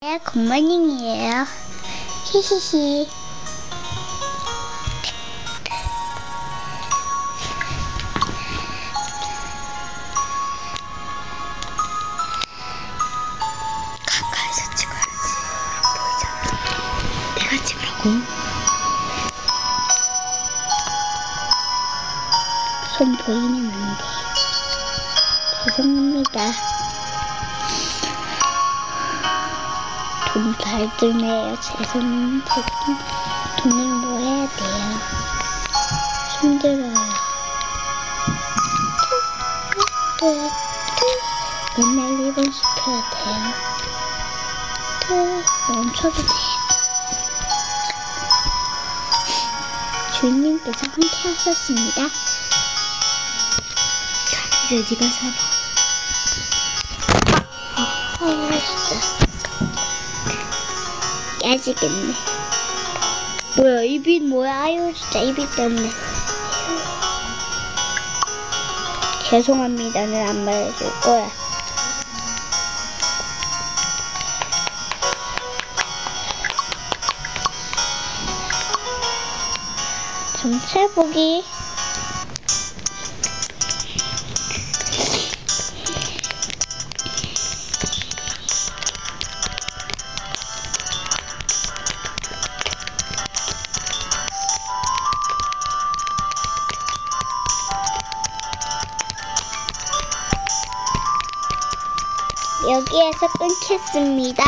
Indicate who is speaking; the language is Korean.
Speaker 1: 네, 굿모닝이에요. 히히히. 가까이서 찍어야지. 내가 찍으라고. 손 보이면 안 돼. 죄송합니다. 돈잘 드네요. 죄송합니다. 돈을 뭐 해야 돼요? 힘들어요. 맨날 일본 시켜야 돼요. 또 멈춰도 돼요. 주인님께서 함께 하셨습니다. 이제 네가 사봐. 아, 아, 진짜. 깨지겠네. 뭐야, 입이 뭐야? 아유, 진짜 입이 때문에. 죄송합니다는 안 말해줄 거야. 정체 보기. 여기에서 끊겠습니다.